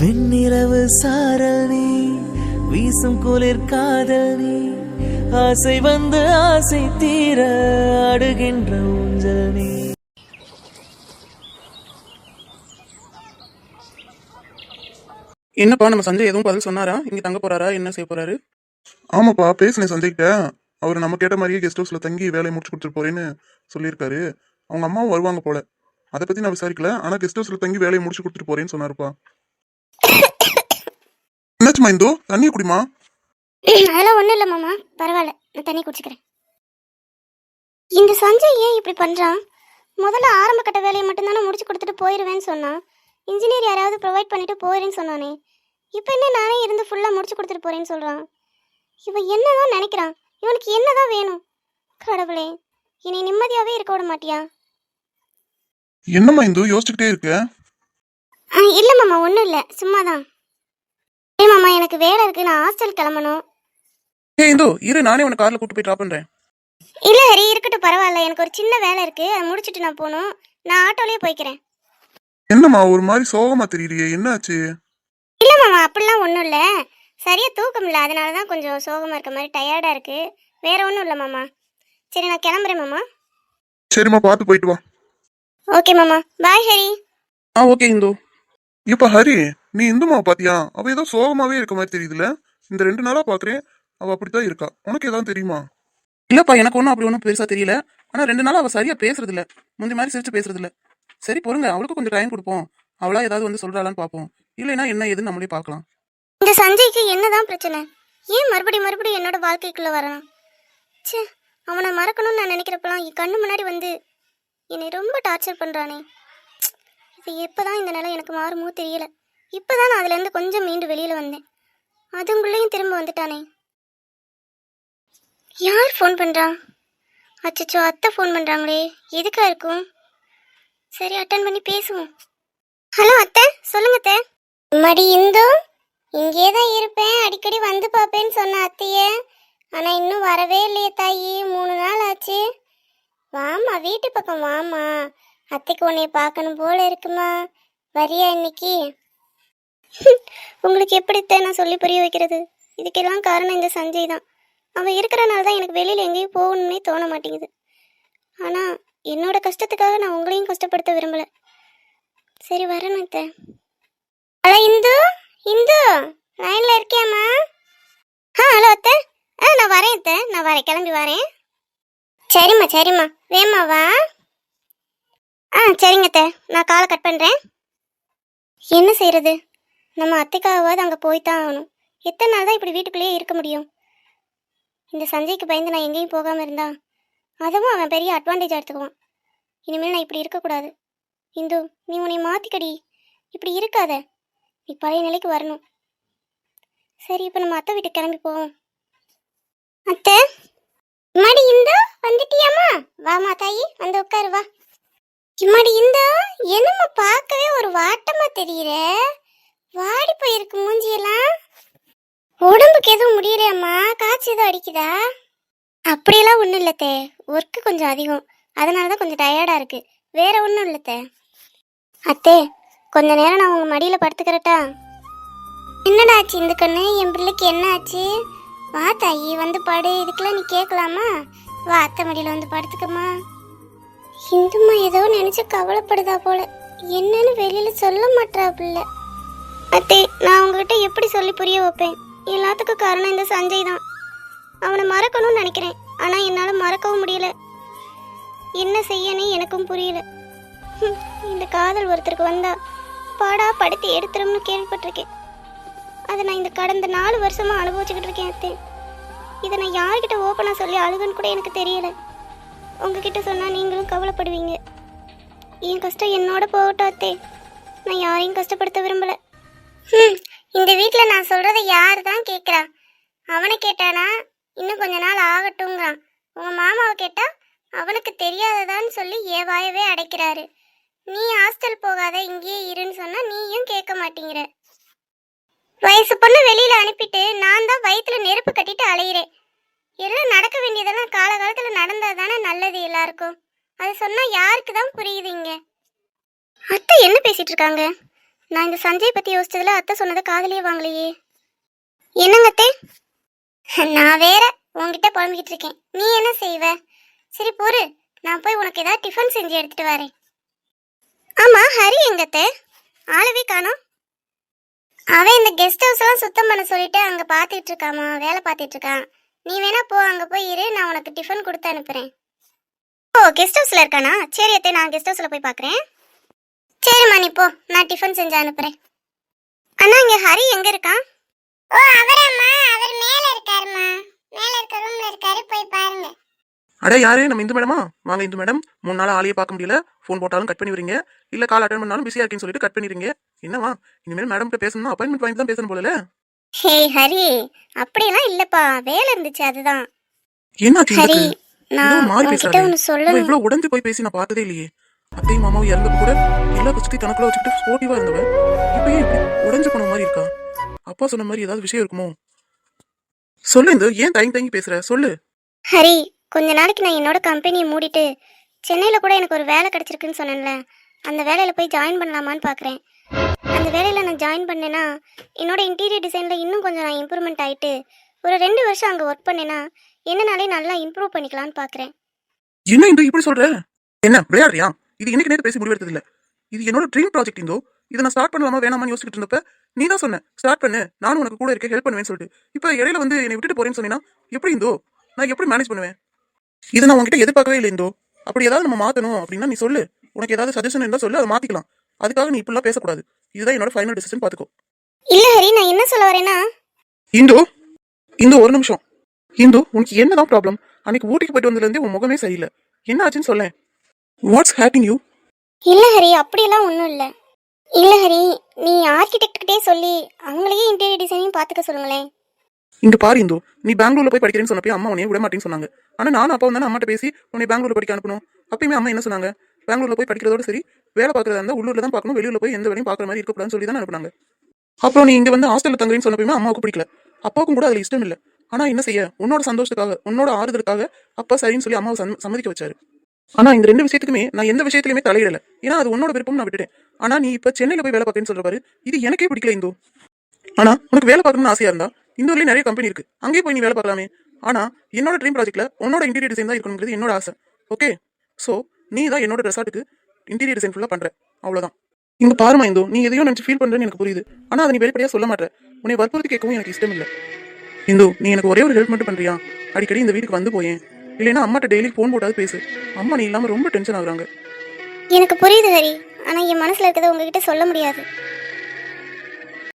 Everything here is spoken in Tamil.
வெண்ணிலவு சாரல் நீ வீசும் குளிர் காதல் நீ ஆசை வந்து ஆசை தீர அடுகின்ற ஊஞ்சல் நீ. என்னப்பா நம்ம சஞ்சய் எதுவும் பதில் சொன்னாரா? இங்க தங்க போறாரா? என்ன செய்ய போறாரு? ஆமாப்பா பேசினேன் சஞ்சய்கிட்ட. அவர் நம்ம கேட்ட மாதிரியே கெஸ்ட் ஹவுஸ்ல தங்கி வேலையை முடிச்சு கொடுத்துட்டு போறேன்னு சொல்லியிருக்காரு. அவங்க அம்மாவும் வருவாங்க போல. அதை பத்தி நான் விசாரிக்கல. ஆனா கெஸ்ட் ஹவுஸ்ல தங்கி வேலையை முடிச்சு கொடுத்துட்டு போறேன்னு சொன்னாருப்பா. என்னாச்சுமா இந்தோ? தண்ணியை குடிமா? அதெல்லாம் ஒன்றும் இல்லை மாமா. பரவாயில்ல. நான் தண்ணி குடிச்சுக்கிறேன். இந்த சஞ்சய் ஏன் இப்படி பண்ணுறான் முதல்ல ஆரம்ப கட்ட வேலையை மட்டும்தானே முடிச்சு கொடுத்துட்டு போயிடுவேன்னு சொன்னான். இன்ஜினியர் யாராவது ப்ரொவைட் பண்ணிட்டு போயிடுன்னு சொன்னானே. இப்போ என்ன நானே இருந்து ஃபுல்லாக முடிச்சு கொடுத்துட்டு போறேன்னு சொல்கிறான் இவன் என்னதான் நினைக்கிறான்? இவனுக்கு என்னதான் வேணும்? கடவுளே என்னை நிம்மதியாகவே இருக்க விட மாட்டியா? என்னம்மா இந்து? யோசிச்சுக்கிட்டே இருக்க. இல்லை மாமா ஒன்றும் இல்லை. சும்மா தான் மாமா எனக்கு வேலை இருக்குது நான் ஹாஸ்டல் கிளம்பணும். ஏ இந்தோ இரு. நானே உன்னை கார்ல கூட்டு போய் ட்ராப் பண்றேன். இல்லை ஹரி இருக்கட்டும் பரவாயில்ல. எனக்கு ஒரு சின்ன வேலை இருக்குது அதை முடிச்சுட்டு நான் போகணும். நான் ஆட்டோலேயே போய்க்கிறேன். என்னம்மா ஒரு மாதிரி சோகமா தெரியலையே என்னாச்சு? இல்லை மாமா அப்படிலாம் ஒன்றும் இல்லை. சரியா தூக்கம் இல்லை. அதனால தான் கொஞ்சம் சோகமாக இருக்க மாதிரி டயர்டாக இருக்குது வேற ஒன்றும் இல்லை மாமா. சரி நான் கிளம்புறேன் மாமா. சரிம்மா பார்த்து போயிட்டு வா. ஓகே மாமா. பாய் ஹரி. ஆ ஓகே இந்தோ. இப்ப ஹரி நீ இந்துமாவை பாத்தியா? அவ ஏதோ சோகமாவே இருக்க மாதிரி தெரியுதுல இந்த ரெண்டு நாளா பாக்குறேன். அவ அப்படித்தான் இருக்கா. உனக்கு ஏதாவது தெரியுமா? இல்லப்பா எனக்கு ஒன்றும் அப்படி ஒன்றும் பெருசா தெரியல. ஆனா ரெண்டு நாள் அவ சரியா பேசுறது இல்ல முந்தி மாதிரி சிரிச்சு பேசுறது இல்ல சரி பொறுங்க. அவளுக்கு கொஞ்சம் டைம் கொடுப்போம். அவளா ஏதாவது வந்து சொல்றாளான்னு பார்ப்போம் இல்லைன்னா என்ன ஏதுன்னு நம்மளே பார்க்கலாம் இந்த சஞ்சய்க்கு என்னதான் பிரச்சனை? ஏன் மறுபடியும் மறுபடியும் என்னோட வாழ்க்கைக்குள்ளே வரான் ச்சே அவனை மறக்கணும்னு நான் நினைக்கிறப்பலாம் என் கண்ணு முன்னாடி வந்து என்னை ரொம்ப டார்ச்சர் பண்ணுறானே இது எப்போதான் இந்த நிலை எனக்கு மாறுமோ தெரியல. இப்போதான் நான் அதுலேருந்து கொஞ்சம் மீண்டு வெளியில் வந்தேன். அதுங்குள்ளேயும் திரும்ப வந்துட்டானே. யார் ஃபோன் பண்ணுறா அச்சச்சோ அத்தை ஃபோன் பண்ணுறாங்களே எதுக்கா இருக்கும்? சரி அட்டன் பண்ணி பேசுவோம். ஹலோ அத்தை சொல்லுங்க அத்தை. மடி இந்து இங்கே தான் இருப்பேன். அடிக்கடி வந்து பார்ப்பேன்னு சொன்ன அத்தையே. ஆனால் இன்னும் வரவே இல்லையே தாயி. மூணு நாள் ஆச்சு. வாமா வீட்டு பக்கம் வாமா அத்தைக்கு உன்னைய பார்க்கணும் போல இருக்குமா? வரியா இன்னைக்கு? உங்களுக்கு எப்படித்தான் நான் சொல்லி புரிய வைக்கிறது? இதுக்கெல்லாம் காரணம் இந்த சஞ்சய் தான். அவன் இருக்கிறனால தான் எனக்கு வெளியில் எங்கேயும் போகணும்னே தோண மாட்டேங்குது. ஆனால் என்னோட கஷ்டத்துக்காக நான் உங்களையும் கஷ்டப்படுத்த விரும்பலை. சரி வரேன் அத்தை. ஹலோ இந்து? இந்து லைனில் இருக்கியாம்மா? ஆ ஹலோ அத்தை. ஆ நான் வரேன் அத்தை. நான் வரேன் கிளம்பி வரேன். சரிம்மா சரிம்மா. வேம்மா வா. ஆ சரிங்க அத்தை. நான் காலை கட் பண்ணுறேன் என்ன செய்கிறது நம்ம அத்தைக்காகவாது அங்கே போய் தான் ஆகணும். எத்தனை நாள் தான் இப்படி வீட்டுக்குள்ளேயே இருக்க முடியும்? இந்த சஞ்சய்க்கு பயந்து நான் எங்கேயும் போகாமல் இருந்தா? அதுவும் அவன் பெரிய அட்வான்டேஜ் எடுத்துக்குவான். இனிமேல் நான் இப்படி இருக்கக்கூடாது. இந்து நீ உன்னை மாற்றிக்கடி இப்படி இருக்காத. நீ பழைய நிலைக்கு வரணும். சரி இப்போ நம்ம அத்தை வீட்டுக்கு கிளம்பி போவோம். அத்தை? இம்மாடி இந்தோ வந்துட்டியாம்மா? வாமா தாயி வந்து உட்காரு வா. இம்மாடி இந்தா என்னம்மா பார்க்கவே ஒரு வாட்டமா தெரியுற? வாடி போயிருக்கு மூஞ்சியெல்லாம். உடம்புக்கு எதுவும் முடியலையாம்மா? காய்ச்சி எதுவும் அடிக்குதா? அப்படியெல்லாம் ஒன்றும் இல்லத்தே. ஒர்க்கு கொஞ்சம் அதிகம். அதனால தான் கொஞ்சம் டயர்டாக இருக்கு. வேற ஒன்றும் இல்லத்தே. அத்தே கொஞ்ச நேரம் நான் உங்கள் மடியில் படுத்துக்கிறட்டா? என்னடா ஆச்சு இந்த கண்ணு? என் பிள்ளைக்கு என்ன ஆச்சு? வா தாயி வந்து படு. இதுக்கெல்லாம் நீ கேட்கலாமா? வா அத்தை மடியில் வந்து படுத்துக்கம்மா. இந்துமா ஏதோ நினச்சி கவலைப்படுதா போல. என்னன்னு வெளியில் சொல்ல மாட்டா பிள்ளை அத்தே நான் உங்ககிட்ட எப்படி சொல்லி புரிய வைப்பேன்? எல்லாத்துக்கும் காரணம் இந்த சஞ்சய் தான். அவனை மறக்கணும்னு நினைக்கிறேன். ஆனால் என்னால் மறக்கவும் முடியல. என்ன செய்யனே எனக்கும் புரியல. இந்த காதல் ஒருத்தருக்கு வந்தா பாடா படுத்து எடுத்துரும்னு கேள்விப்பட்டிருக்கேன். அதை நான் இந்த கடந்த நாலு வருஷமாக அனுபவிச்சுக்கிட்டு இருக்கேன் அத்தே. இதை நான் யார்கிட்ட ஓப்பனாக சொல்லி அழுகுன்னு கூட எனக்கு தெரியல. உங்ககிட்ட சொன்னால் நீங்களும் கவலைப்படுவீங்க. என் கஷ்டம் என்னோட போகட்டும் அத்தே. நான் யாரையும் கஷ்டப்படுத்த விரும்பலை. வீட்டில் நான் சொல்றதை யார் தான் கேட்குறா அவனை கேட்டானா இன்னும் கொஞ்ச நாள் ஆகட்டுங்கிறான் உங்க மாமாவை கேட்டா அவனுக்கு தெரியாததான்னு சொல்லி என் வாயவே அடைக்கிறாரு. நீ ஹாஸ்டல் போகாத இங்கேயே இருன்னு சொன்னா நீயும் கேட்க மாட்டேங்கிற. வயசு பொண்ணு வெளியில அனுப்பிட்டு நான் தான் வயிற்றுல நெருப்பு கட்டிட்டு அலையிறேன். எல்லாம் நடக்க வேண்டியதெல்லாம் காலகாலத்துல நடந்தால் தானே நல்லது எல்லாருக்கும். அது சொன்னா யாருக்கு தான் புரியுது இங்க? அத்தை என்ன பேசிட்டு இருக்காங்க? நான் இந்த சஞ்சய் பத்தி யோசிச்சதுல அத்தை சொன்னதை காதலியே வாங்கலையே. என்னங்கத்தே நான் வேற உன்கிட்ட புலம்பிக்கிட்டு இருக்கேன். நீ என்ன செய்வ? சரி பொறு நான் போய் உனக்கு ஏதாவது டிஃபன் செஞ்சு எடுத்துட்டு வரேன். ஆமா ஹரி எங்கத்தே ஆளவே காணோம். அவன் இந்த கெஸ்ட் ஹவுஸ் எல்லாம் சுத்தம் பண்ண சொல்லிட்டு அங்க பாத்துட்டு இருக்காமா? வேலை பாத்துட்டு இருக்கான். நீ வேணா போ அங்க போய் இரு நான் உனக்கு டிஃபன் கொடுத்து அனுப்புறேன். ஓ கெஸ்ட் ஹவுஸ்ல இருக்கானா? சரி அத்தை நான் கெஸ்ட் ஹவுஸ்ல போய் பாக்குறேன் சரிம்மா நீ போ. நான் டிஃபன் செஞ்சு அனுப்புறேன். அண்ணா இங்க ஹரி எங்க இருக்கான் ஓ அவரம்மா. அவர் மேல இருக்காருமா மேல இருக்க ரூம்ல இருக்காரு. போய் பாருங்க. அட யாரு? நம்ம இந்து மேடமா வாங்க இந்து மேடம் மூணு நாள் ஆளையே பார்க்க முடியல. ஃபோன் போட்டாலும் கட் பண்ணி வரீங்க இல்ல கால் அட்டன் பண்ணாலும் பிஸியா இருக்கேன்னு சொல்லிட்டு கட் பண்ணிடுறீங்க என்னவா இனிமேல் மேடம் கிட்ட பேசணும்னா அப்பாயின்மெண்ட் வாங்கி தான் பேசணும் போல ஹே ஹரி. அப்படியெல்லாம் இல்லப்பா. வேலை இருந்துச்சு அதுதான். என்னாச்சு ஹரி? நான் இவ்வளவு மாறி சொல்லணும். இவ்வளவு உடஞ்சு போய் பேசி நான் பார்த்ததே இல்லையே. அத்தையும் மாமாவும் இறந்தப்ப கூட எல்லா கஷ்டத்தையும் தனக்குள்ள வச்சுக்கிட்டு ஸ்போர்ட்டிவா இருந்தவ இப்ப ஏன் இப்படி உடஞ்சு போன மாதிரி இருக்கா? அப்பா சொன்ன மாதிரி ஏதாவது விஷயம் இருக்குமோ? சொல்லு இந்த ஏன் தயங்கி தயங்கி பேசுற? சொல்லு. ஹரி கொஞ்ச நாளைக்கு நான் என்னோட கம்பெனியை மூடிட்டு சென்னையில் கூட எனக்கு ஒரு வேலை கிடைச்சிருக்குன்னு சொன்னேன்ல. அந்த வேலையில் போய் ஜாயின் பண்ணலாமான்னு பார்க்குறேன் அந்த வேலையில் நான் ஜாயின் பண்ணேன்னா என்னோட இன்டீரியர் டிசைனில் இன்னும் கொஞ்சம் நான் இம்ப்ரூவ்மெண்ட் ஆகிட்டு ஒரு ரெண்டு வருஷம் அங்கே ஒர்க் பண்ணேன்னா என்னனாலே நல்லா இம்ப்ரூவ் பண்ணிக்கலான்னு பார்க்குறேன் என்ன இந்த இப்படி சொல்ற? என்ன விளையாடுறியா? இது இன்னைக்கு நேத்து பேசி முடிவெடுத்தது இல்ல இது என்னோட ட்ரீம் ப்ராஜெக்ட் இந்தோ. இதை நான் ஸ்டார்ட் பண்ணலாமா வேணாமான்னு யோசிச்சுட்டு இருந்தப்ப நீ தான் சொன்ன ஸ்டார்ட் பண்ணு நானும் உனக்கு கூட இருக்க ஹெல்ப் பண்ணுவேன்னு சொல்லிட்டு. இப்போ இடையில வந்து என்னை விட்டுட்டு போறேன்னு சொன்னீங்கன்னா எப்படி இந்தோ? நான் எப்படி மேனேஜ் பண்ணுவேன்? இதை நான் உன்கிட்ட எதிர்பார்க்கவே இல்லை இந்தோ. அப்படி ஏதாவது நம்ம மாத்தணும் அப்படின்னா நீ சொல்லு. உனக்கு ஏதாவது சஜஷன் இருந்தா சொல்லு அதை மாத்திக்கலாம். அதுக்காக நீ இப்படிலாம் பேசக்கூடாது. இதுதான் என்னோட ஃபைனல் டிசிஷன் பாத்துக்கோ. இல்லை ஹரி நான் என்ன சொல்ல வரேன்னா? இந்து இந்து ஒரு நிமிஷம். இந்து உனக்கு என்னதான் ப்ராப்ளம் அன்னைக்கு ஊட்டிக்கு போயிட்டு வந்ததுலேருந்தே உன் முகமே சரியில்லை. என்ன ஆச்சுன்னு சொல்லேன். வாட்ஸ் ஹேட்டிங் யூ இல்லை ஹரி அப்படியெல்லாம் ஒன்றும் இல்லை. இல்லை ஹரி நீ ஆர்கிடெக்ட்கிட்டே சொல்லி அவங்களையே இன்டீரியர் டிசைனையும் பார்த்துக்க சொல்லுங்களேன். இங்க பாரு இந்து நீ பெங்களூர்ல போய் படிக்கிறேன்னு சொன்னப்போ அம்மா உன்னைய விட மாட்டேன்னு சொன்னாங்க. ஆனா நானும் அப்பா வந்து அம்மாட்ட பேசி உன்னை பெங்களூர்ல படிக்க அனுப்பணும். அப்பயுமே அம்மா என்ன சொன்னாங்க? பெங்களூர்ல போய் படிக்கிறதோட சரி வேலை பார்க்கறதா இருந்தா உள்ளூர்ல தான் பார்க்கணும் வெளியூர்ல போய் எந்த வேலையும் பார்க்குற மாதிரி இருக்கக்கூடாதுன்னு சொல்லி தான் அனுப்புனாங்க. அப்புறம் நீ இங்க வந்து ஹாஸ்டல்ல தங்குறேன்னு சொன்னப்பயுமே அம்மாவுக்கு பிடிக்கல. அப்பாவுக்கும் கூட அதுல இஷ்டம் இல்ல. ஆனா என்ன செய்ய? உன்னோட சந்தோஷத்துக்காக உன்னோட ஆறுதலுக்காக அப்பா சரின்னு சொல்லி அம்மாவை சம்ம- சம்மதிக்க வச்சாரு. ஆனா இந்த ரெண்டு விஷயத்துக்குமே நான் எந்த விஷயத்திலுமே தலையிடல. ஏன்னா அது உன்னோட விருப்பம் நான் விட்டுட்டேன். ஆனா நீ இப்ப சென்னையில போய் வேலை பார்க்கறேன்னு சொல்ற பாரு இது எனக்கே பிடிக்கல இந்து. ஆனா உனக்கு வேலை பார்க்கணும்னு ஆசையா இருந்தா இந்த ஊர்லயே நிறைய கம்பெனி இருக்கு. அங்கேயே போய் நீ வேலை பார்க்கலாமே. ஆனா என்னோட ட்ரீம் ப்ராஜெக்ட்ல உன்னோட இன்டீரியர் டிசைன் தான் இருக்கணுங்கிறது என்னோட ஆசை. ஓகே சோ நீ தான் என்னோட ரெசார்ட்டுக்கு இன்டீரியர் டிசைன் ஃபுல்லா பண்ற. அவ்வளவுதான். இங்க பாருமா இந்தோ நீ எதையோ நினைச்சு ஃபீல் பண்றேன்னு எனக்கு புரியுது. ஆனா அதை நீ வெளிப்படையா சொல்ல மாட்டேன் உன்னை வற்புறுத்தி கேட்கவும் எனக்கு இஷ்டம் இல்ல இந்து நீ எனக்கு ஒரே ஒரு ஹெல்ப் மட்டும் பண்றியா? அடிக்கடி இந்த வீட்டுக்கு வந்து போயேன். இல்லைன்னா அம்மாட்ட டெய்லி ஃபோன் போட்டாவது பேசு. அம்மா நீ இல்லாம ரொம்ப டென்ஷன் ஆகுறாங்க. எனக்கு புரியுது ஹரி. ஆனால் என் மனசில் இருக்கிறத உங்ககிட்ட சொல்ல முடியாது.